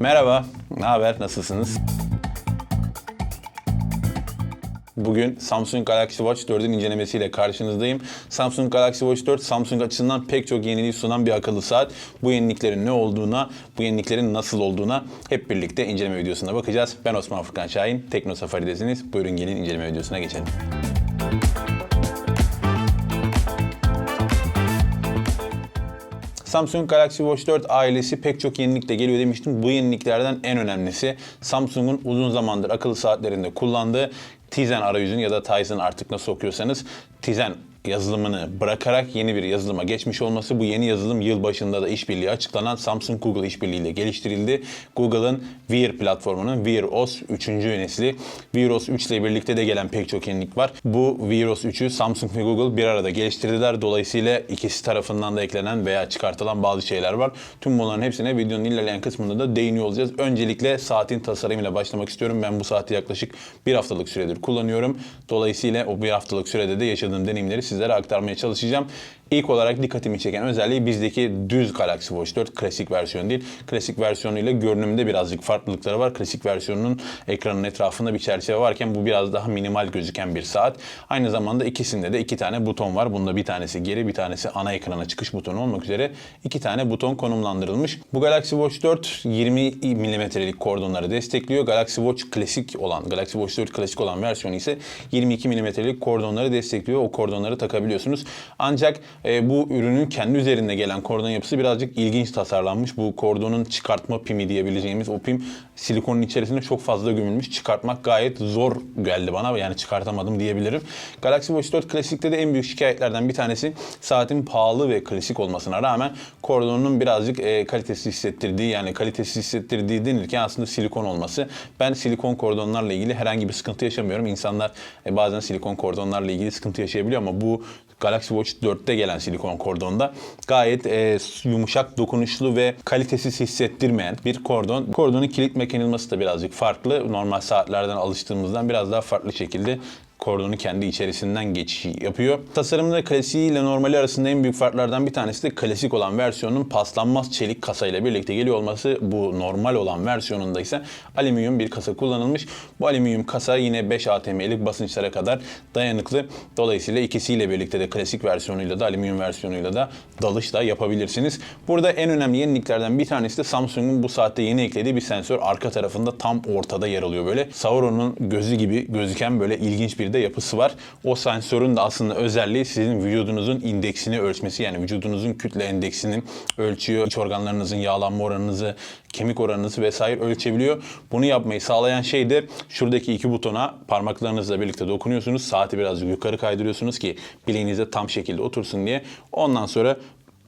Merhaba, ne haber, nasılsınız? Bugün Samsung Galaxy Watch 4'ün incelemesiyle karşınızdayım. Samsung Galaxy Watch 4, Samsung açısından pek çok yeniliği sunan bir akıllı saat. Bu yeniliklerin ne olduğuna, bu yeniliklerin nasıl olduğuna hep birlikte inceleme videosuna bakacağız. Ben Osman Furkan Şahin, Tekno Safari'desiniz. Buyurun gelin inceleme videosuna geçelim. Samsung Galaxy Watch 4 ailesi pek çok yenilikle geliyor demiştim. Bu yeniliklerden en önemlisi Samsung'un uzun zamandır akıllı saatlerinde kullandığı Tizen arayüzünü ya da Tizen artık nasıl okuyorsanız Tizen yazılımını bırakarak yeni bir yazılıma geçmiş olması. Bu yeni yazılım yıl başında da işbirliği açıklanan Samsung Google işbirliğiyle geliştirildi. Google'ın Wear platformunun Wear OS 3. nesli. Wear OS 3 ile birlikte de gelen pek çok yenilik var. Bu Wear OS 3'ü Samsung ve Google bir arada geliştirdiler. Dolayısıyla ikisi tarafından da eklenen veya çıkartılan bazı şeyler var. Tüm bunların hepsine videonun ilerleyen kısmında da değiniyor olacağız. Öncelikle saatin tasarımıyla başlamak istiyorum. Ben bu saati yaklaşık bir haftalık süredir kullanıyorum. Dolayısıyla o bir haftalık sürede de yaşadığım deneyimleri sizlere aktarmaya çalışacağım. İlk olarak dikkatimi çeken özelliği bizdeki düz Galaxy Watch 4 klasik versiyon değil. Klasik versiyonuyla görünümde birazcık farklılıkları var. Klasik versiyonunun ekranın etrafında bir çerçeve varken bu biraz daha minimal gözüken bir saat. Aynı zamanda ikisinde de iki tane buton var. Bunda bir tanesi geri bir tanesi ana ekrana çıkış butonu olmak üzere iki tane buton konumlandırılmış. Bu Galaxy Watch 4 20 mm'lik kordonları destekliyor. Galaxy Watch klasik olan, Galaxy Watch 4 klasik olan versiyonu ise 22 mm'lik kordonları destekliyor. O kordonları takabiliyorsunuz. Ancak e, bu ürünün kendi üzerinde gelen kordon yapısı birazcık ilginç tasarlanmış. Bu kordonun çıkartma pimi diyebileceğimiz o pim silikonun içerisinde çok fazla gömülmüş. Çıkartmak gayet zor geldi bana yani çıkartamadım diyebilirim. Galaxy Watch 4 klasikte de en büyük şikayetlerden bir tanesi saatin pahalı ve klasik olmasına rağmen kordonun birazcık e, kalitesiz hissettirdiği yani kalitesiz hissettirdiği denirken aslında silikon olması. Ben silikon kordonlarla ilgili herhangi bir sıkıntı yaşamıyorum. İnsanlar e, bazen silikon kordonlarla ilgili sıkıntı yaşayabiliyor ama bu Galaxy Watch 4'te gelen silikon kordonda gayet e, yumuşak, dokunuşlu ve kalitesiz hissettirmeyen bir kordon. Kordonun kilit mekanizması da birazcık farklı. Normal saatlerden alıştığımızdan biraz daha farklı şekilde kordonu kendi içerisinden geçişi yapıyor. Tasarımda klasiği ile normali arasında en büyük farklardan bir tanesi de klasik olan versiyonun paslanmaz çelik kasayla birlikte geliyor olması. Bu normal olan versiyonunda ise alüminyum bir kasa kullanılmış. Bu alüminyum kasa yine 5 atm'lik basınçlara kadar dayanıklı. Dolayısıyla ikisiyle birlikte de klasik versiyonuyla da alüminyum versiyonuyla da dalış da yapabilirsiniz. Burada en önemli yeniliklerden bir tanesi de Samsung'un bu saatte yeni eklediği bir sensör arka tarafında tam ortada yer alıyor böyle. Sauron'un gözü gibi gözüken böyle ilginç bir de yapısı var. O sensörün de aslında özelliği sizin vücudunuzun indeksini ölçmesi. Yani vücudunuzun kütle endeksini ölçüyor. İç organlarınızın yağlanma oranınızı, kemik oranınızı vesaire ölçebiliyor. Bunu yapmayı sağlayan şey de şuradaki iki butona parmaklarınızla birlikte dokunuyorsunuz. Saati birazcık yukarı kaydırıyorsunuz ki bileğinize tam şekilde otursun diye. Ondan sonra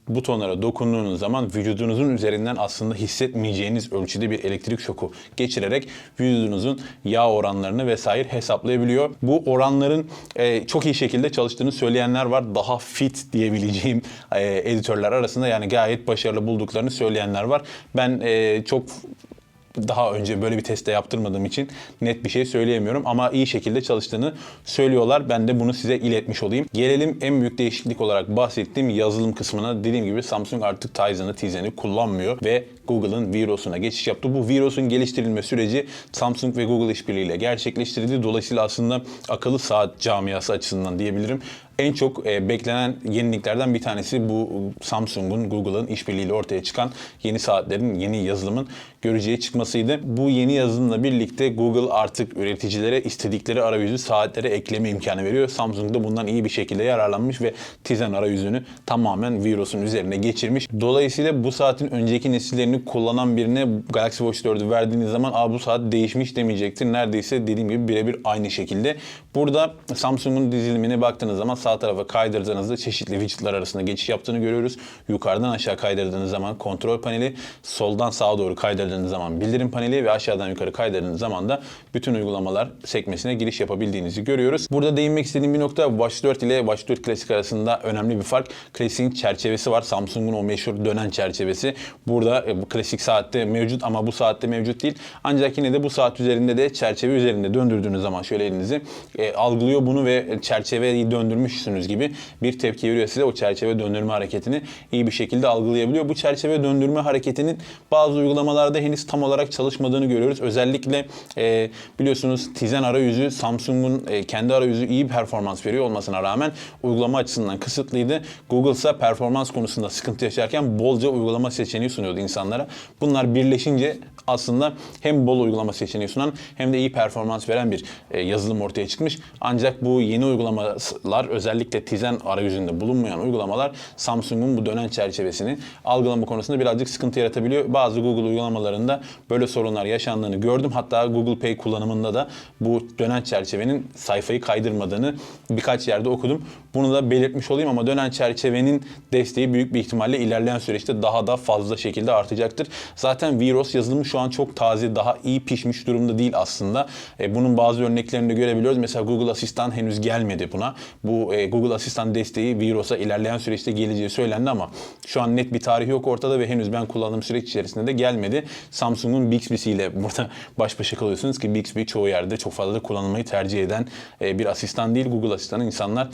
butonlara dokunduğunuz zaman vücudunuzun üzerinden aslında hissetmeyeceğiniz ölçüde bir elektrik şoku geçirerek vücudunuzun yağ oranlarını vesaire hesaplayabiliyor. Bu oranların e, çok iyi şekilde çalıştığını söyleyenler var. Daha fit diyebileceğim e, editörler arasında yani gayet başarılı bulduklarını söyleyenler var. Ben e, çok daha önce böyle bir teste yaptırmadığım için net bir şey söyleyemiyorum ama iyi şekilde çalıştığını söylüyorlar. Ben de bunu size iletmiş olayım. Gelelim en büyük değişiklik olarak bahsettiğim yazılım kısmına. Dediğim gibi Samsung artık Tizen'ı, Tizen'i kullanmıyor ve Google'ın Viros'una geçiş yaptı. Bu Viros'un geliştirilme süreci Samsung ve Google işbirliğiyle gerçekleştirildi. Dolayısıyla aslında akıllı saat camiası açısından diyebilirim en çok e, beklenen yeniliklerden bir tanesi bu Samsung'un, Google'ın işbirliğiyle ortaya çıkan yeni saatlerin, yeni yazılımın göreceği çıkmasıydı. Bu yeni yazılımla birlikte Google artık üreticilere istedikleri arayüzü saatlere ekleme imkanı veriyor. Samsung da bundan iyi bir şekilde yararlanmış ve Tizen arayüzünü tamamen Viros'un üzerine geçirmiş. Dolayısıyla bu saatin önceki nesillerini kullanan birine Galaxy Watch 4'ü verdiğiniz zaman Aa, bu saat değişmiş demeyecektir. Neredeyse dediğim gibi birebir aynı şekilde. Burada Samsung'un dizilimine baktığınız zaman sağ tarafa kaydırdığınızda çeşitli widgetler arasında geçiş yaptığını görüyoruz. Yukarıdan aşağı kaydırdığınız zaman kontrol paneli, soldan sağa doğru kaydırdığınız zaman bildirim paneli ve aşağıdan yukarı kaydırdığınız zaman da bütün uygulamalar sekmesine giriş yapabildiğinizi görüyoruz. Burada değinmek istediğim bir nokta Watch 4 ile Watch 4 Classic arasında önemli bir fark. Classic'in çerçevesi var. Samsung'un o meşhur dönen çerçevesi. Burada e, bu klasik saatte mevcut ama bu saatte mevcut değil. Ancak yine de bu saat üzerinde de çerçeve üzerinde döndürdüğünüz zaman şöyle elinizi e, algılıyor bunu ve çerçeveyi döndürmüş görmüşsünüz gibi bir tepki veriyor size. O çerçeve döndürme hareketini iyi bir şekilde algılayabiliyor. Bu çerçeve döndürme hareketinin bazı uygulamalarda henüz tam olarak çalışmadığını görüyoruz. Özellikle e, biliyorsunuz Tizen arayüzü Samsung'un e, kendi arayüzü iyi performans veriyor olmasına rağmen uygulama açısından kısıtlıydı. Google ise performans konusunda sıkıntı yaşarken bolca uygulama seçeneği sunuyordu insanlara. Bunlar birleşince aslında hem bol uygulama seçeneği sunan hem de iyi performans veren bir e, yazılım ortaya çıkmış. Ancak bu yeni uygulamalar özellikle Tizen arayüzünde bulunmayan uygulamalar Samsung'un bu dönen çerçevesini algılama konusunda birazcık sıkıntı yaratabiliyor. Bazı Google uygulamalarında böyle sorunlar yaşandığını gördüm. Hatta Google Pay kullanımında da bu dönen çerçevenin sayfayı kaydırmadığını birkaç yerde okudum. Bunu da belirtmiş olayım ama dönen çerçevenin desteği büyük bir ihtimalle ilerleyen süreçte daha da fazla şekilde artacaktır. Zaten Virus yazılımı şu an çok taze, daha iyi pişmiş durumda değil aslında. E, bunun bazı örneklerini de görebiliyoruz. Mesela Google Asistan henüz gelmedi buna. Bu e, Google Asistan desteği Virus'a ilerleyen süreçte geleceği söylendi ama şu an net bir tarih yok ortada ve henüz ben kullandığım süreç içerisinde de gelmedi. Samsung'un Bixby'si ile burada baş başa kalıyorsunuz ki Bixby çoğu yerde çok fazla kullanılmayı tercih eden e, bir asistan değil. Google Asistan'ı insanlar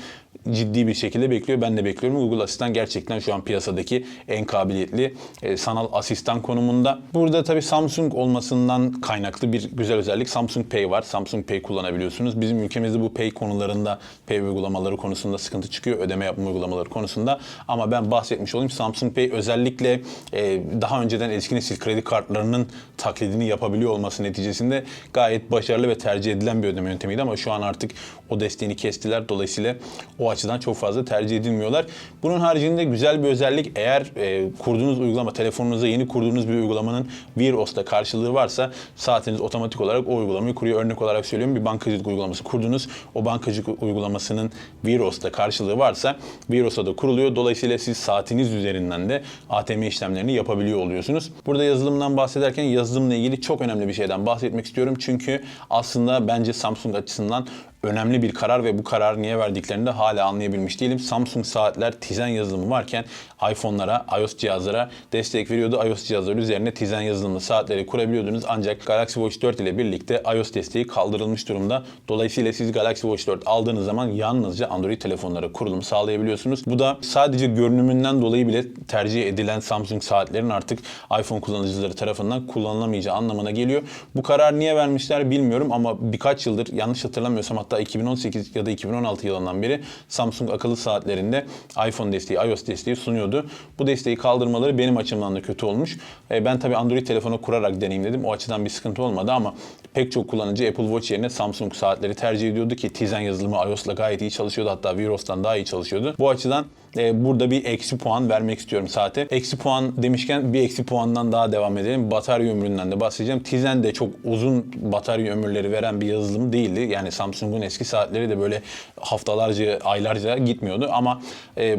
ciddi bir şekilde bekliyor. Ben de bekliyorum. Google Asistan gerçekten şu an piyasadaki en kabiliyetli e, sanal asistan konumunda. Burada tabii Samsung olmasından kaynaklı bir güzel özellik Samsung Pay var. Samsung Pay kullanabiliyorsunuz. Bizim ülkemizde bu Pay konularında, Pay uygulamaları konusunda sıkıntı çıkıyor. Ödeme yapma uygulamaları konusunda. Ama ben bahsetmiş olayım. Samsung Pay özellikle e, daha önceden eski nesil kredi kartlarının taklidini yapabiliyor olması neticesinde gayet başarılı ve tercih edilen bir ödeme yöntemiydi ama şu an artık o desteğini kestiler. Dolayısıyla o açıdan çok fazla tercih edilmiyorlar. Bunun haricinde güzel bir özellik eğer e, kurduğunuz uygulama, telefonunuza yeni kurduğunuz bir uygulamanın Wear OS'ta karşılığı varsa saatiniz otomatik olarak o uygulamayı kuruyor. Örnek olarak söylüyorum bir bankacılık uygulaması kurdunuz. O bankacılık uygulamasının Wear OS'ta karşılığı varsa Wear OS'a da kuruluyor. Dolayısıyla siz saatiniz üzerinden de ATM işlemlerini yapabiliyor oluyorsunuz. Burada yazılımdan bahsederken yazılımla ilgili çok önemli bir şeyden bahsetmek istiyorum. Çünkü aslında bence Samsung açısından önemli bir karar ve bu kararı niye verdiklerini de hala anlayabilmiş değilim. Samsung saatler Tizen yazılımı varken iPhone'lara, iOS cihazlara destek veriyordu. iOS cihazları üzerine Tizen yazılımlı saatleri kurabiliyordunuz. Ancak Galaxy Watch 4 ile birlikte iOS desteği kaldırılmış durumda. Dolayısıyla siz Galaxy Watch 4 aldığınız zaman yalnızca Android telefonlara kurulum sağlayabiliyorsunuz. Bu da sadece görünümünden dolayı bile tercih edilen Samsung saatlerin artık iPhone kullanıcıları tarafından kullanılamayacağı anlamına geliyor. Bu karar niye vermişler bilmiyorum ama birkaç yıldır yanlış hatırlamıyorsam hatta 2018 ya da 2016 yılından beri Samsung akıllı saatlerinde iPhone desteği, iOS desteği sunuyordu. Bu desteği kaldırmaları benim açımdan da kötü olmuş. E, ben tabii Android telefonu kurarak deneyimledim. O açıdan bir sıkıntı olmadı ama pek çok kullanıcı Apple Watch yerine Samsung saatleri tercih ediyordu ki Tizen yazılımı iOS'la gayet iyi çalışıyordu. Hatta Wear OS'tan daha iyi çalışıyordu. Bu açıdan e, burada bir eksi puan vermek istiyorum saate. Eksi puan demişken bir eksi puandan daha devam edelim. Batarya ömründen de bahsedeceğim. Tizen de çok uzun batarya ömürleri veren bir yazılım değildi. Yani Samsung'un eski saatleri de böyle haftalarca, aylarca gitmiyordu ama e,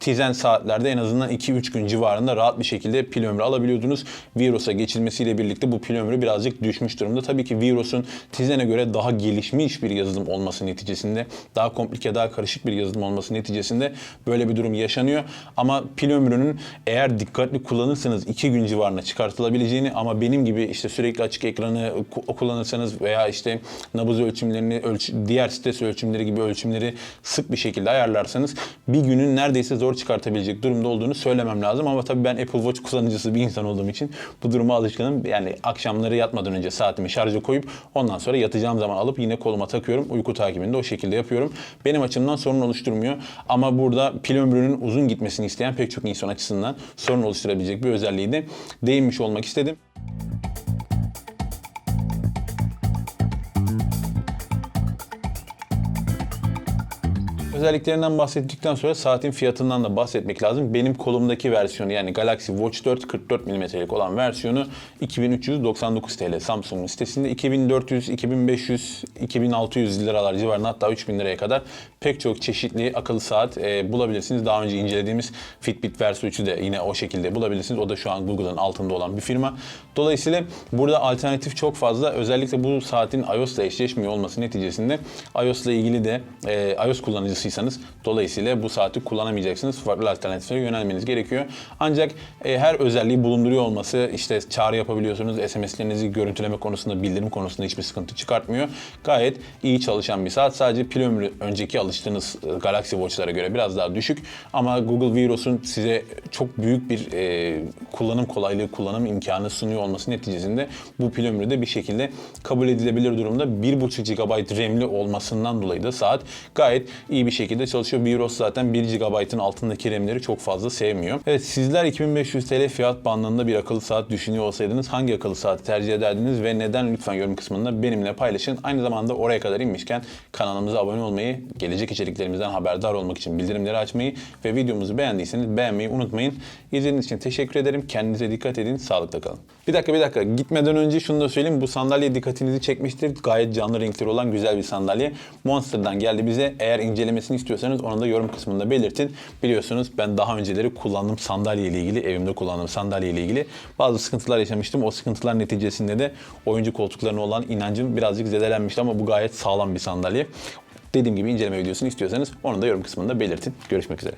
Tizen saatlerde en azından 2-3 gün civarında rahat bir şekilde pil ömrü alabiliyordunuz. Virus'a geçilmesiyle birlikte bu pil ömrü birazcık düşmüş durumda. Tabii ki Virus'un Tizen'e göre daha gelişmiş bir yazılım olması neticesinde, daha komplike, daha karışık bir yazılım olması neticesinde böyle bir durum yaşanıyor. Ama pil ömrünün eğer dikkatli kullanırsanız 2 gün civarında çıkartılabileceğini ama benim gibi işte sürekli açık ekranı kullanırsanız veya işte nabız ölçümlerini, ölç diğer stres ölçümleri gibi ölçümleri sık bir şekilde ayarlarsanız bir günün neredeyse zor çıkartabilecek durumda olduğunu söylemem lazım. Ama tabii ben Apple Watch kullanıcısı bir insan olduğum için bu duruma alışkınım. Yani akşamları yatmadan önce saatimi şarja koyup ondan sonra yatacağım zaman alıp yine koluma takıyorum. Uyku takibini de o şekilde yapıyorum. Benim açımdan sorun oluşturmuyor. Ama burada pil ömrünün uzun gitmesini isteyen pek çok insan açısından sorun oluşturabilecek bir özelliği de değinmiş olmak istedim. Özelliklerinden bahsettikten sonra saatin fiyatından da bahsetmek lazım. Benim kolumdaki versiyonu yani Galaxy Watch 4 44 mm'lik olan versiyonu 2399 TL Samsung'un sitesinde 2400, 2500, 2600 liralar civarında hatta 3000 liraya kadar pek çok çeşitli akıllı saat e, bulabilirsiniz. Daha önce incelediğimiz Fitbit Verso 3'ü de yine o şekilde bulabilirsiniz. O da şu an Google'ın altında olan bir firma. Dolayısıyla burada alternatif çok fazla. Özellikle bu saatin iOS ile eşleşmiyor olması neticesinde iOS ile ilgili de e, iOS kullanıcısıysanız aldıysanız dolayısıyla bu saati kullanamayacaksınız. Farklı alternatiflere yönelmeniz gerekiyor. Ancak e, her özelliği bulunduruyor olması işte çağrı yapabiliyorsunuz. SMS'lerinizi görüntüleme konusunda, bildirim konusunda hiçbir sıkıntı çıkartmıyor. Gayet iyi çalışan bir saat. Sadece pil ömrü önceki alıştığınız e, Galaxy Watch'lara göre biraz daha düşük. Ama Google Virus'un size çok büyük bir e, kullanım kolaylığı, kullanım imkanı sunuyor olması neticesinde bu pil ömrü de bir şekilde kabul edilebilir durumda. 1.5 GB RAM'li olmasından dolayı da saat gayet iyi bir şekilde çalışıyor. Virus zaten 1 GB'ın altındaki RAM'leri çok fazla sevmiyor. Evet sizler 2500 TL fiyat bandında bir akıllı saat düşünüyor olsaydınız hangi akıllı saati tercih ederdiniz ve neden lütfen yorum kısmında benimle paylaşın. Aynı zamanda oraya kadar inmişken kanalımıza abone olmayı, gelecek içeriklerimizden haberdar olmak için bildirimleri açmayı ve videomuzu beğendiyseniz beğenmeyi unutmayın. İzlediğiniz için teşekkür ederim. Kendinize dikkat edin. Sağlıkla kalın. Bir dakika bir dakika. Gitmeden önce şunu da söyleyeyim. Bu sandalye dikkatinizi çekmiştir. Gayet canlı renkleri olan güzel bir sandalye. Monster'dan geldi bize. Eğer incelemesini istiyorsanız onu da yorum kısmında belirtin. Biliyorsunuz ben daha önceleri kullandığım sandalye ile ilgili, evimde kullandığım sandalye ile ilgili bazı sıkıntılar yaşamıştım. O sıkıntılar neticesinde de oyuncu koltuklarına olan inancım birazcık zedelenmişti ama bu gayet sağlam bir sandalye. Dediğim gibi inceleme videosunu istiyorsanız onu da yorum kısmında belirtin. Görüşmek üzere.